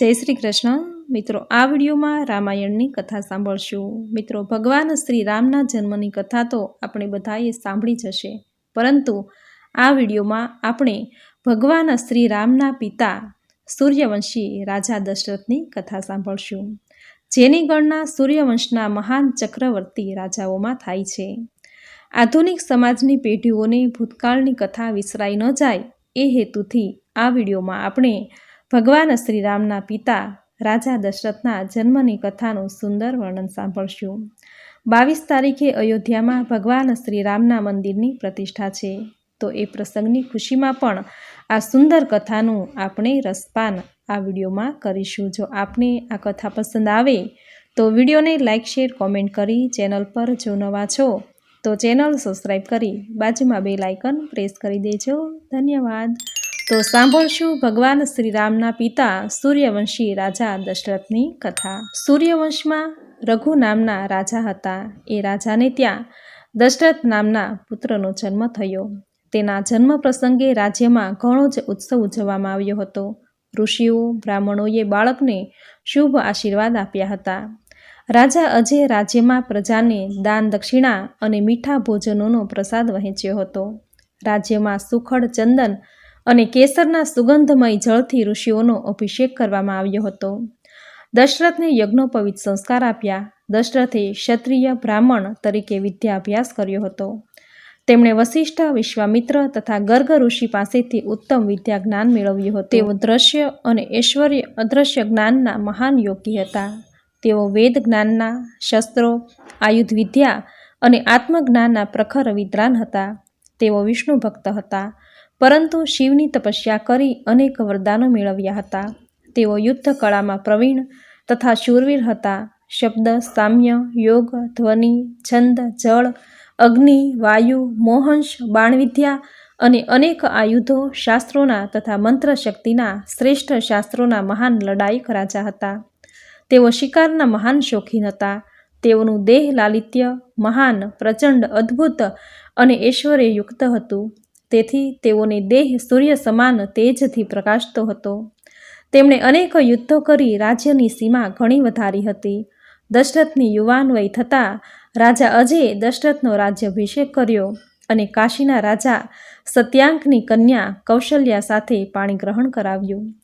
જય શ્રી કૃષ્ણ. મિત્રો, આ વિડીયોમાં રામાયણની કથા સાંભળશું. મિત્રો, ભગવાન શ્રી રામના જન્મની કથા તો આપણે બધાએ સાંભળી જ હશે પરંતુ આ વિડીયોમાં આપણે ભગવાન શ્રી રામના પિતા સૂર્યવંશી રાજા દશરથની કથા સાંભળશું, જેની ગણના સૂર્યવંશના મહાન ચક્રવર્તી રાજાઓમાં થાય છે. આધુનિક સમાજની પેઢીઓને ભૂતકાળની કથા વિસરાઈ ન જાય એ હેતુથી આ વિડીયોમાં આપણે ભગવાન શ્રી રામના પિતા રાજા દશરથના જન્મની કથાનું સુંદર વર્ણન સાંભળશું. બાવીસ તારીખે અયોધ્યામાં ભગવાન શ્રી રામના મંદિરની પ્રતિષ્ઠા છે. તો એ પ્રસંગની ખુશીમાં પણ આ સુંદર કથાનું આપણે રસપાન આ વિડીયોમાં કરીશું. જો આપને આ કથા પસંદ આવે, તો વિડીયોને લાઇક શેર, કોમેન્ટ કરી ચેનલ પર જો નવા છો, તો ચેનલ સબસ્ક્રાઈબ કરી બાજુમાં બે લાઇકન પ્રેસ કરી દેજો. ધન્યવાદ. તો સાંભળશું ભગવાન શ્રીરામના પિતા સૂર્યવંશી રાજા દશરથની કથા. સૂર્યવંશમાં રઘુ નામના રાજા હતા. એ રાજાને ત્યાં દશરથ નામના પુત્રનો જન્મ થયો. તેના જન્મ પ્રસંગે રાજ્યમાં ઘણો જ ઉત્સવ ઉજવવામાં આવ્યો હતો. ઋષિઓ, બ્રાહ્મણોએ બાળકને શુભ આશીર્વાદ આપ્યા હતા. રાજા અજય રાજ્યમાં પ્રજાને દાન દક્ષિણા અને મીઠા ભોજનોનો પ્રસાદ વહેંચ્યો હતો. રાજ્યમાં સુખડ ચંદન અને કેસરના સુગંધમય જળથી ઋષિઓનો અભિષેક કરવામાં આવ્યો હતો. દશરથને યજ્ઞોપવિત સંસ્કાર આપ્યા. દશરથે ક્ષત્રિય બ્રાહ્મણ તરીકે વિદ્યાભ્યાસ કર્યો હતો. તેમણે વશિષ્ઠ વિશ્વામિત્ર તથા ગર્ગ ઋષિ પાસેથી ઉત્તમ વિદ્યા જ્ઞાન મેળવ્યું હતું. તેઓ દ્રશ્ય અને ઐશ્વર્ય અદ્રશ્ય જ્ઞાનના મહાન યોગી હતા. તેઓ વેદ જ્ઞાનના, શસ્ત્રો આયુધ વિદ્યા અને આત્મજ્ઞાનના પ્રખર વિદ્વાન હતા. તેઓ વિષ્ણુ ભક્ત હતા. પરંતુ શિવની તપસ્યા કરી અનેક વરદાનો મેળવ્યા હતા. તેઓ યુદ્ધ કળામાં પ્રવીણ તથા શૂરવીર હતા. શબ્દ, સામ્ય, યોગ, ધ્વનિ, છંદ, જળ, અગ્નિ, વાયુ, મોહંશ, બાણવિદ્યા અને અનેક આયુધો, શાસ્ત્રોના તથા મંત્ર શક્તિના શ્રેષ્ઠ શાસ્ત્રોના મહાન લડાયક રાજા હતા. તેઓ શિકારના મહાન શોખીન હતા. તેઓનું દેહ લાલિત્ય, મહાન, પ્રચંડ, અદ્ભુત અને ઐશ્વર્યયુક્ત હતું. તેથી તેઓને દેહ સૂર્ય સમાન તેજથી પ્રકાશતો હતો. તેમણે અનેક યુદ્ધો કરી રાજ્યની સીમા ઘણી વધારી હતી. દશરથની યુવાન વય થતાં રાજા અજયે દશરથનો રાજ્યાભિષેક કર્યો અને કાશીના રાજા સત્યાંકની કન્યા કૌશલ્યા સાથે પાણી ગ્રહણ કરાવ્યું.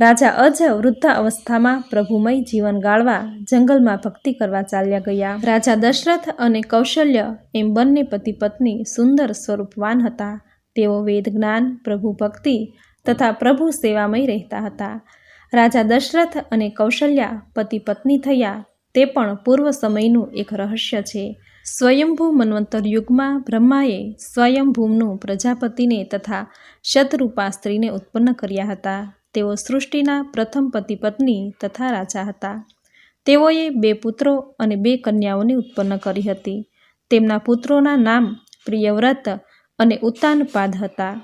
રાજા અજ વૃદ્ધ અવસ્થામાં પ્રભુમય જીવન ગાળવા જંગલમાં ભક્તિ કરવા ચાલ્યા ગયા. રાજા દશરથ અને કૌશલ્ય એમ બંને પતિ પત્ની સુંદર સ્વરૂપવાન હતા. તેઓ વેદ જ્ઞાન, પ્રભુ ભક્તિ તથા પ્રભુ સેવામય રહેતા હતા. રાજા દશરથ અને કૌશલ્યા પતિ પત્ની થયા, તે પણ પૂર્વ સમયનું એક રહસ્ય છે. સ્વયંભૂ મન્વંતર યુગમાં બ્રહ્માએ સ્વયંભૂમનું પ્રજાપતિને તથા શતરૂપા સ્ત્રીને ઉત્પન્ન કર્યા હતા. તેઓ સૃષ્ટિના પ્રથમ પતિ પત્ની તથા રાજા હતા. તેઓએ બે પુત્રો અને બે કન્યાઓને ઉત્પન્ન કરી હતી. તેમના પુત્રોના નામ પ્રિયવ્રત અને ઉત્તાનપાદ હતા.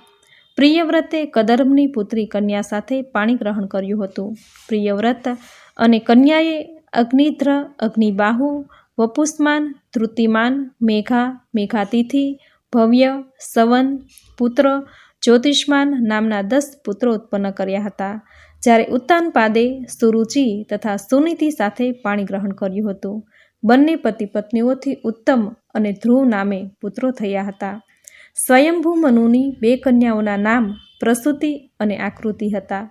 પ્રિયવ્રતે કદર્મની પુત્રી કન્યા સાથે પાણી ગ્રહણ કર્યું હતું. પ્રિયવ્રત અને કન્યાએ અગ્નિધ્ર અગ્નિબાહુ, વપુષ્માન, ધૃતિમાન, મેઘા, મેઘાતિથિ, ભવ્ય, સવન, પુત્ર, જ્યોતિષ્માન નામના દસ પુત્રો ઉત્પન્ન કર્યા હતા, જ્યારે ઉત્તાનપાદે સુરુચિ તથા સુનિતિ સાથે પાણી ગ્રહણ કર્યું હતું. બંને પતિ પત્નીઓથી ઉત્તમ અને ધ્રુવ નામે પુત્રો થયા હતા. સ્વયંભૂ મનુની બે કન્યાઓના નામ પ્રસૂતિ અને આકૃતિ હતા.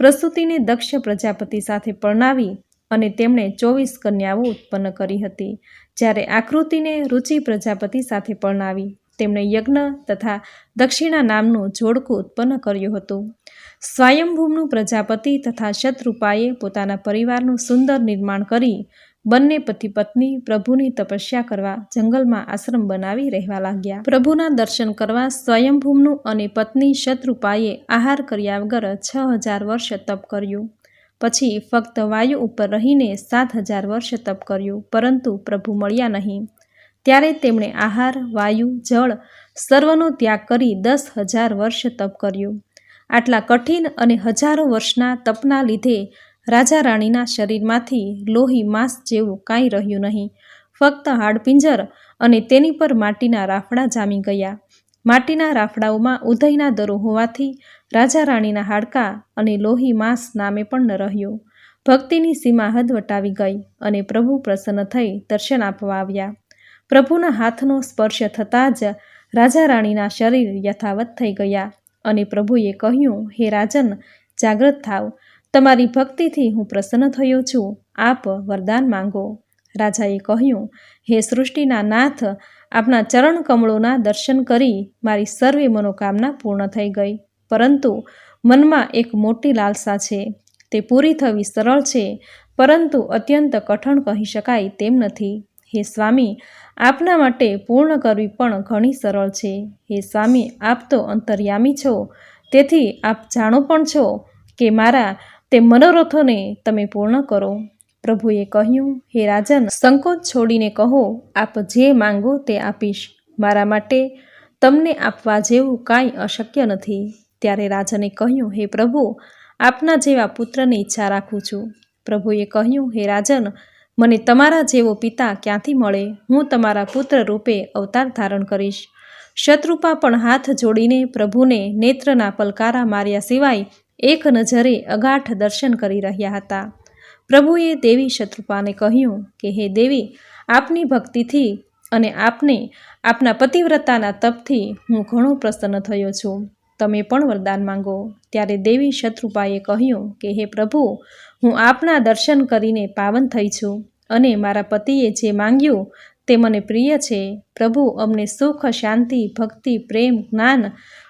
પ્રસૂતિને દક્ષ પ્રજાપતિ સાથે પરણાવી અને તેમણે ચોવીસ કન્યાઓ ઉત્પન્ન કરી હતી. જ્યારે આકૃતિને રુચિ પ્રજાપતિ સાથે પરણાવી, તેમણે યજ્ઞ તથા દક્ષિણા નામનું જોડકું ઉત્પન્ન કર્યું હતું. સ્વયંભૂમનું પ્રજાપતિ તથા શત્રુપાએ પોતાના પરિવારનું સુંદર નિર્માણ કરી બંને પતિ પત્ની પ્રભુની તપસ્યા કરવા જંગલમાં આશ્રમ બનાવી રહેવા લાગ્યા. પ્રભુના દર્શન કરવા સ્વયંભૂમનું અને પત્ની શત્રુપાએ આહાર કર્યા વગર છ હજાર વર્ષ તપ કર્યું. પછી ફક્ત વાયુ ઉપર રહીને સાત હજાર વર્ષ તપ કર્યું, પરંતુ પ્રભુ મળ્યા નહીં. ત્યારે તેમણે આહાર, વાયુ, જળ સર્વનો ત્યાગ કરી દસ હજાર વર્ષ તપ કર્યું. આટલા કઠિન અને હજારો વર્ષના તપના લીધે રાજા રાણીના શરીરમાંથી લોહી માંસ જેવું કાંઈ રહ્યું નહીં. ફક્ત હાડપિંજર અને તેની પર માટીના રાફડા જામી ગયા. માટીના રાફડાઓમાં ઉદયના દરો હોવાથી રાજા રાણીના હાડકાં અને લોહી માંસ નામે પણ ન રહ્યું. ભક્તિની સીમા હદ વટાવી ગઈ અને પ્રભુ પ્રસન્ન થઈ દર્શન આપવા આવ્યા. પ્રભુના હાથનો સ્પર્શ થતાં જ રાજા રાણીના શરીર યથાવત થઈ ગયા અને પ્રભુએ કહ્યું, હે રાજન, જાગ્રત થાવ. તમારી ભક્તિથી હું પ્રસન્ન થયો છું. આપ વરદાન માંગો. રાજાએ કહ્યું, હે સૃષ્ટિના નાથ, આપના ચરણ કમળોના દર્શન કરી મારી સર્વે મનોકામના પૂર્ણ થઈ ગઈ. પરંતુ મનમાં એક મોટી લાલસા છે. તે પૂરી થવી સરળ છે, પરંતુ અત્યંત કઠણ કહી શકાય તેમ નથી. હે સ્વામી, આપના માટે પૂર્ણ કરવી પણ ઘણી સરળ છે. હે સ્વામી, આપ તો અંતર્યામી છો. તેથી આપ જાણો પણ છો કે મારા તે મનોરથોને તમે પૂર્ણ કરો. પ્રભુએ કહ્યું, હે રાજન, સંકોચ છોડીને કહો, આપ જે માંગો તે આપીશ. મારા માટે તમને આપવા જેવું કાંઈ અશક્ય નથી. ત્યારે રાજને કહ્યું, હે પ્રભુ, આપના જેવા પુત્રની ઈચ્છા રાખું છું. પ્રભુએ કહ્યું, હે રાજન, મને તમારા જેવો પિતા ક્યાંથી મળે? હું તમારા પુત્ર રૂપે અવતાર ધારણ કરીશ. શત્રુપા પણ હાથ જોડીને પ્રભુને નેત્રના પલકારા માર્યા સિવાય એક નજરે અગાઠ દર્શન કરી રહ્યા હતા. પ્રભુએ દેવી શત્રુપાને કહ્યું કે, હે દેવી, આપની ભક્તિથી અને આપને આપના પતિવ્રતાના તપથી હું ઘણો પ્રસન્ન થયો છું. તમે પણ વરદાન માંગો. ત્યારે દેવી શત્રુપાએ કહ્યું કે, હે પ્રભુ, હું આપના દર્શન કરીને પાવન થઈ છું અને મારા પતિએ જે માંગ્યું તે મને પ્રિય છે. પ્રભુ, અમને સુખ, શાંતિ, ભક્તિ, પ્રેમ, જ્ઞાન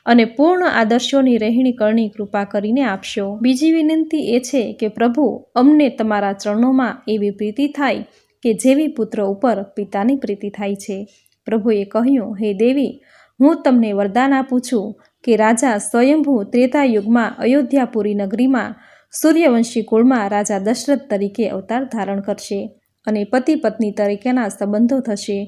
અને પૂર્ણ આદર્શોની રહેણી કરણી કૃપા કરીને આપશો. બીજી વિનંતી એ છે કે, પ્રભુ, અમને તમારા ચરણોમાં એવી પ્રીતિ થાય કે જેવી પુત્ર ઉપર પિતાની પ્રીતિ થાય છે. પ્રભુએ કહ્યું, હે દેવી, હું તમને વરદાન આપું છું કે રાજા સ્વયંભૂ ત્રેતા યુગમાં અયોધ્યાપુરી નગરીમાં સૂર્યવંશી કુળમાં રાજા દશરથ તરીકે અવતાર ધારણ કરશે. અને પતિ પત્ની તરીકેના સંબંધો થશે.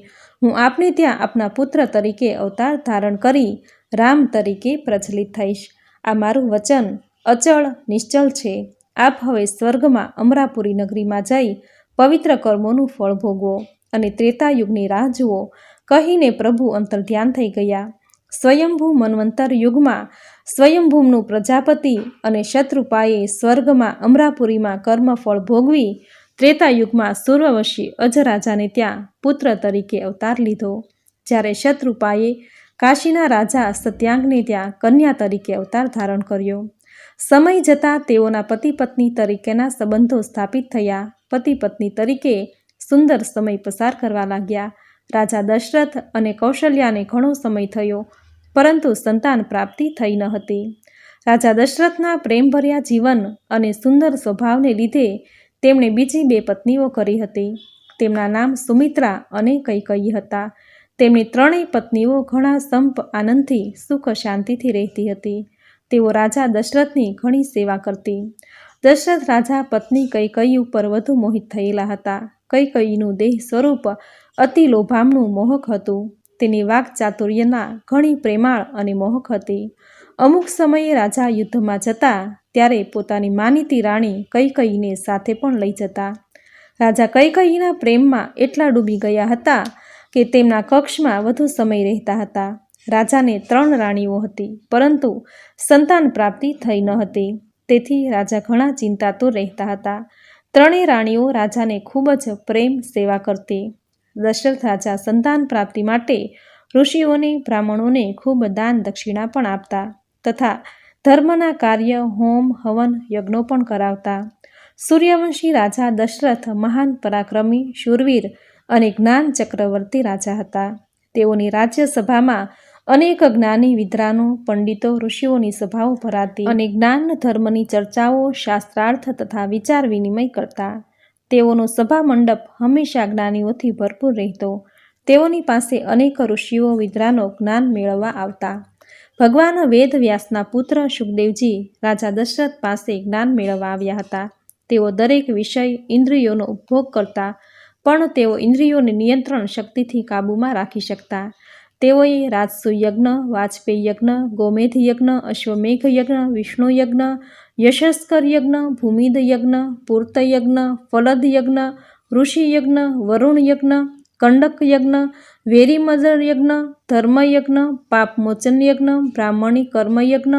હું આપને ત્યાં આપના પુત્ર તરીકે અવતાર ધારણ કરી રામ તરીકે પ્રચલિત થઈશ. આ મારું વચન અચળ નિશ્ચલ છે. આપ હવે સ્વર્ગમાં અમરાપુરી નગરીમાં જઈ પવિત્ર કર્મોનું ફળ ભોગવો અને ત્રેતા યુગની રાહ જુઓ. કહીને પ્રભુ અંતર્ધ્યાન થઈ ગયા. સ્વયંભૂ મન્વંતર યુગમાં સ્વયંભૂમનું પ્રજાપતિ અને શત્રુપાએ સ્વર્ગમાં અમરાપુરીમાં કર્મફળ ભોગવી ત્રેતા યુગમાં સૂર્યવંશી અજરાજાને ત્યાં પુત્ર તરીકે અવતાર લીધો. જ્યારે શત્રુપાએ કાશીના રાજા સત્યાંગને ત્યાં કન્યા તરીકે અવતાર ધારણ કર્યો. સમય જતાં તેઓના પતિ પત્ની તરીકેના સંબંધો સ્થાપિત થયા. પતિ પત્ની તરીકે સુંદર સમય પસાર કરવા લાગ્યા. રાજા દશરથ અને કૌશલ્યાને ઘણો સમય થયો, પરંતુ સંતાન પ્રાપ્તિ થઈ ન હતી. રાજા દશરથના પ્રેમભર્યા જીવન અને સુંદર સ્વભાવને લીધે તેમણે બીજી બે પત્નીઓ કરી હતી. તેમના નામ સુમિત્રા અને કૈકયી હતા. તેમની ત્રણેય પત્નીઓ ઘણા સંપ આનંદથી, સુખ શાંતિથી રહેતી હતી. તેઓ રાજા દશરથની ઘણી સેવા કરતી. દશરથ રાજા પત્ની કૈકયી ઉપર વધુ મોહિત થયેલા હતા. કૈકયીનું દેહ સ્વરૂપ અતિ લોભામણું મોહક હતું. તેની વાક ચાતુર્યના ઘણી પ્રેમાળ અને મોહક હતી. અમુક સમયે રાજા યુદ્ધમાં જતા, ત્યારે પોતાની માનીતી રાણી કૈકયીને સાથે પણ લઈ જતા. રાજા કૈકયીના પ્રેમમાં એટલા ડૂબી ગયા હતા કે તેમના કક્ષમાં વધુ સમય રહેતા હતા. રાજાને ત્રણ રાણીઓ હતી, પરંતુ સંતાન પ્રાપ્તિ થઈ ન હતી. તેથી રાજા ઘણા ચિંતાતુર રહેતા હતા. ત્રણેય રાણીઓ રાજાને ખૂબ જ પ્રેમ સેવા કરતી. દશરથ રાજા સંતાન પ્રાપ્તિ માટે ઋષિઓને, બ્રાહ્મણોને ખૂબ દાન દક્ષિણા પણ આપતા. તથા ધર્મના કાર્ય હોમ, હવન, યજ્ઞો પણ કરાવતા. સૂર્યવંશી રાજા દશરથ મહાન પરાક્રમી, શૂરવીર અને જ્ઞાન ચક્રવર્તી રાજા હતા. તેઓની રાજ્યસભામાં અનેક જ્ઞાની વિદ્વાનો, પંડિતો, ઋષિઓની સભાઓ ભરાતી અને જ્ઞાન ધર્મની ચર્ચાઓ શાસ્ત્રાર્થ તથા વિચાર વિનિમય કરતા. તેઓનો સભા મંડપ હંમેશા જ્ઞાનીઓથી ભરપૂર રહેતો. તેઓની પાસે અનેક ઋષિઓ, વિદ્વાનો જ્ઞાન મેળવવા આવતા. ભગવાન વેદવ્યાસના પુત્ર સુખદેવજી રાજા દશરથ પાસે જ્ઞાન મેળવવા આવ્યા હતા. તેઓ દરેક વિષય ઇન્દ્રિયોનો ઉપભોગ કરતા, પણ તેઓ ઇન્દ્રિયોને નિયંત્રણ શક્તિથી કાબૂમાં રાખી શકતા. તેઓએ રાજસુયજ્ઞ વાજપેયી યજ્ઞ ગોમેધ યજ્ઞ અશ્વમેઘ યજ્ઞ વિષ્ણુ યજ્ઞ યશસ્કર યજ્ઞ ભૂમિદ યજ્ઞ પૂર્ત યજ્ઞ ફલદ યજ્ઞ ઋષિ યજ્ઞ વરુણ યજ્ઞ કંડક યજ્ઞ વેરીમદર યજ્ઞ, ધર્મયજ્ઞ, પાપમોચન યજ્ઞ, બ્રાહ્મણી કર્મયજ્ઞ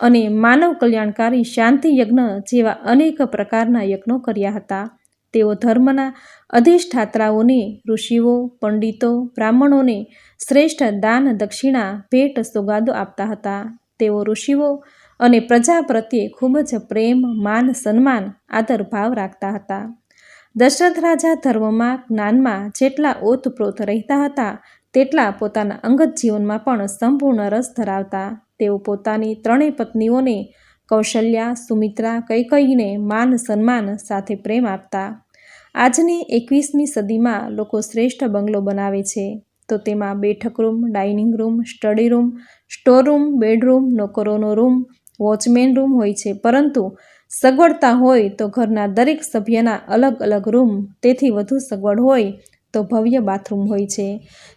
અને માનવ કલ્યાણકારી શાંતિ યજ્ઞ જેવા અનેક પ્રકારના યજ્ઞો કર્યા હતા. તેઓ ધર્મના અધિષ્ઠાત્રાઓને ઋષિઓ, પંડિતો, બ્રાહ્મણોને શ્રેષ્ઠ દાન, દક્ષિણા, ભેટ, સોગાદો આપતા હતા. તેઓ ઋષિઓ અને પ્રજા પ્રત્યે ખૂબ જ પ્રેમ, માન, સન્માન, આદર ભાવ રાખતા હતા. દશરથ રાજા ધર્મમાં, જ્ઞાનમાં જેટલા ઓતપ્રોત રહેતા હતા, તેટલા પોતાના અંગત જીવનમાં પણ સંપૂર્ણ રસ ધરાવતા. તેઓ પોતાની ત્રણેય પત્નીઓને કૌશલ્યા, સુમિત્રા કૈકઈને માન સન્માન સાથે પ્રેમ આપતા. આજની એકવીસમી સદીમાં લોકો શ્રેષ્ઠ બંગલો બનાવે છે. તો તેમાં બેઠક room, dining room, study room, store room, bedroom, નોકરોનો room, watchman room હોય છે. પરંતુ સગવડતા હોય તો ઘરના દરેક સભ્યના અલગ અલગ રૂમ, તેથી વધુ સગવડ હોય તો ભવ્ય બાથરૂમ હોય છે,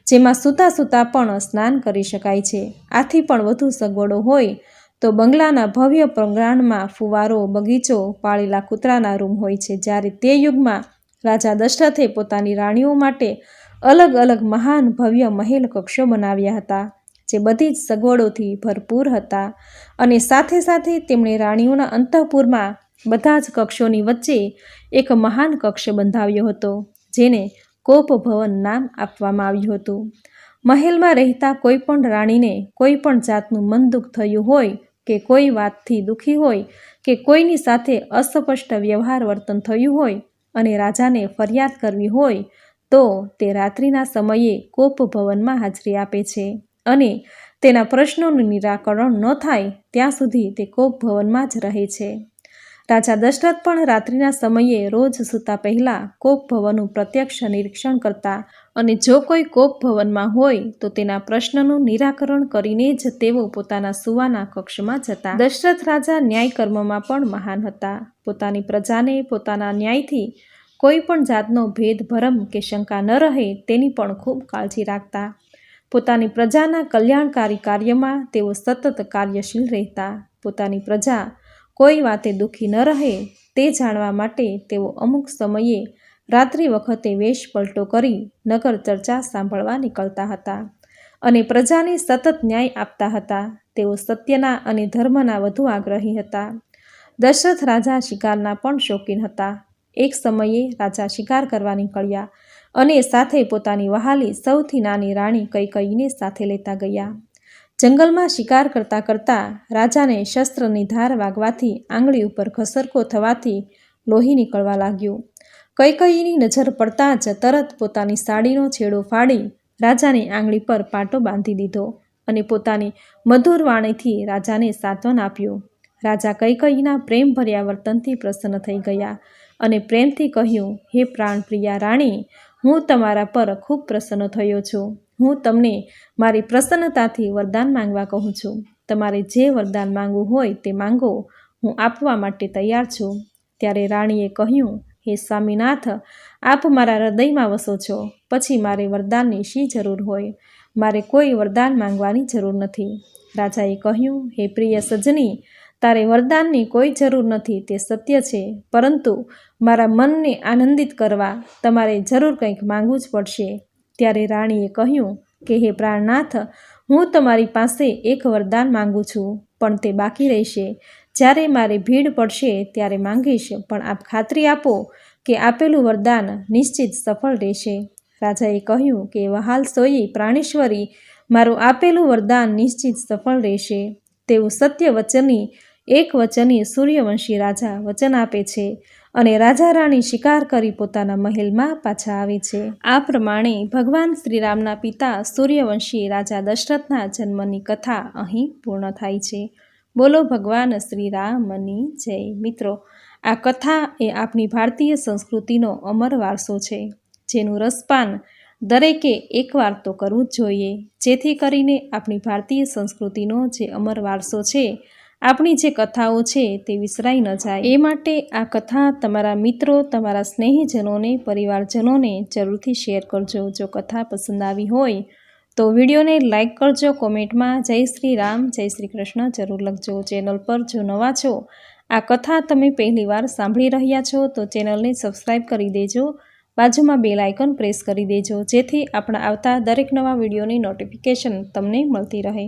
જેમાં સૂતા સૂતા પણ સ્નાન કરી શકાય છે. આથી પણ વધુ સગવડો હોય તો બંગલાના ભવ્ય પ્રાંગણમાં ફુવારો, બગીચો, પાળેલા કૂતરાના રૂમ હોય છે, જ્યારે તે યુગમાં રાજા દશરથે પોતાની રાણીઓ માટે અલગ અલગ મહાન ભવ્ય મહેલ કક્ષો બનાવ્યા હતા. જે બધી જ સગવડોથી ભરપૂર હતા અને સાથે સાથે તેમણે રાણીઓના અંતઃપુરમાં બધા જ કક્ષોની વચ્ચે એક મહાન કક્ષ બંધાવ્યો હતો, જેને કોપ ભવન નામ આપવામાં આવ્યું હતું. મહેલમાં રહેતા કોઈ પણ રાણીને કોઈ પણ જાતનું મન દુઃખ થયું હોય કે કોઈ વાતથી દુઃખી હોય કે કોઈની સાથે અસ્પષ્ટ વ્યવહાર વર્તન થયું હોય અને રાજાને ફરિયાદ કરવી હોય તો તે રાત્રિના સમયે કોપ ભવનમાં હાજરી આપે છે. અને તેના પ્રશ્નોનું નિરાકરણ ન થાય ત્યાં સુધી તે કોપ ભવનમાં જ રહે છે. રાજા દશરથ પણ રાત્રિના સમયે રોજ સૂતા પહેલાં કોપ ભવનનું પ્રત્યક્ષ નિરીક્ષણ કરતા અને જો કોઈ કોપ ભવનમાં હોય તો તેના પ્રશ્નનું નિરાકરણ કરીને જ તેઓ પોતાના સુવાના કક્ષમાં જતા. દશરથ રાજા ન્યાય કર્મમાં પણ મહાન હતા. પોતાની પ્રજાને પોતાના ન્યાયથી કોઈ પણ જાતનો ભેદભરમ કે શંકા ન રહે તેની પણ ખૂબ કાળજી રાખતા. પોતાની પ્રજાના કલ્યાણકારી કાર્યમાં તેઓ સતત કાર્યશીલ રહેતા. પોતાની પ્રજા કોઈ વાતે દુઃખી ન રહે તે જાણવા માટે તેઓ અમુક સમયે રાત્રિ વખતે વેશ પલટો કરી નગર ચર્ચા સાંભળવા નીકળતા હતા અને પ્રજાને સતત ન્યાય આપતા હતા. તેઓ સત્યના અને ધર્મના વધુ આગ્રહી હતા. દશરથ રાજા શિકારના પણ શોખીન હતા. એક સમયે રાજા શિકાર કરવા નીકળ્યા અને સાથે પોતાની વહાલી સૌથી નાની રાણી કૈકયીને સાથે લેતા ગયા. જંગલમાં શિકાર કરતાં કરતાં રાજાને શસ્ત્રની ધાર વાગવાથી આંગળી ઉપર ઘસરકો થવાથી લોહી નીકળવા લાગ્યું. કૈકયીની નજર પડતાં જ તરત પોતાની સાડીનો છેડો ફાડી રાજાની આંગળી પર પાટો બાંધી દીધો અને પોતાની મધુર વાણીથી રાજાને સાંત્વન આપ્યું. રાજા કૈકયીના પ્રેમભર્યા વર્તનથી પ્રસન્ન થઈ ગયા અને પ્રેમથી કહ્યું, હે પ્રાણપ્રિયા રાણી હું તમારા પર ખૂબ પ્રસન્ન થયો છું. હું તમને મારી પ્રસન્નતાથી વરદાન માંગવા કહું છું. તમારે જે વરદાન માંગવું હોય તે માંગો. હું આપવા માટે તૈયાર છું. ત્યારે રાણીએ કહ્યું, હે સ્વામીનાથ, આપ મારા હૃદયમાં વસો છો. પછી મારે વરદાનની શી જરૂર હોય? મારે કોઈ વરદાન માંગવાની જરૂર નથી. રાજાએ કહ્યું, હે પ્રિય સજની તારે વરદાનની કોઈ જરૂર નથી, તે સત્ય છે. પરંતુ મારા મનને આનંદિત કરવા તમારે જરૂર કંઈક માંગવું જ પડશે. ત્યારે રાણીએ કહ્યું કે, હે પ્રાણનાથ, હું તમારી પાસે એક વરદાન માંગુ છું, પણ તે બાકી રહેશે. જ્યારે મારે ભીડ પડશે ત્યારે માંગીશ, પણ આપ ખાતરી આપો કે આપેલું વરદાન નિશ્ચિત સફળ રહેશે. રાજાએ કહ્યું કે, વહાલ સોઈ પ્રાણેશ્વરી, મારું આપેલું વરદાન નિશ્ચિત સફળ રહેશે. તેવું સત્ય વચનની એક વચની સૂર્યવંશી રાજા વચન આપે છે અને રાજા રાણી શિકાર કરી પોતાના મહેલમાં પાછા આવે છે. આ પ્રમાણે ભગવાન શ્રીરામના પિતા સૂર્યવંશી રાજા દશરથના જન્મની કથા અહીં પૂર્ણ થાય છે. બોલો ભગવાન શ્રીરામની જય. મિત્રો, આ કથા એ આપણી ભારતીય સંસ્કૃતિનો અમર વારસો છે. જેનું રસપાન દરેકે એકવાર તો કરવું જ જોઈએ. જેથી કરીને આપણી ભારતીય સંસ્કૃતિનો જે અમર વારસો છે આપણી જે કથાઓ છે તે વિસરાઈ ન જાય. એ માટે આ કથા તમારા મિત્રો, તમારા સ્નેહીજનોને, પરિવારજનોને જરૂરથી શેર કરજો. જો કથા પસંદ આવી હોય તો વિડીયોને લાઇક કરજો, કોમેન્ટમાં જય શ્રી રામ, જય શ્રી કૃષ્ણ જરૂર લખજો. ચેનલ પર જો નવા છો, આ કથા તમે પહેલીવાર સાંભળી રહ્યા છો તો ચેનલને સબસ્ક્રાઈબ કરી દેજો. બાજુમાં બેલ આઇકન પ્રેસ કરી દેજો, જેથી આપણા આવતા દરેક નવા વિડીયોની નોટિફિકેશન તમને મળતી રહે.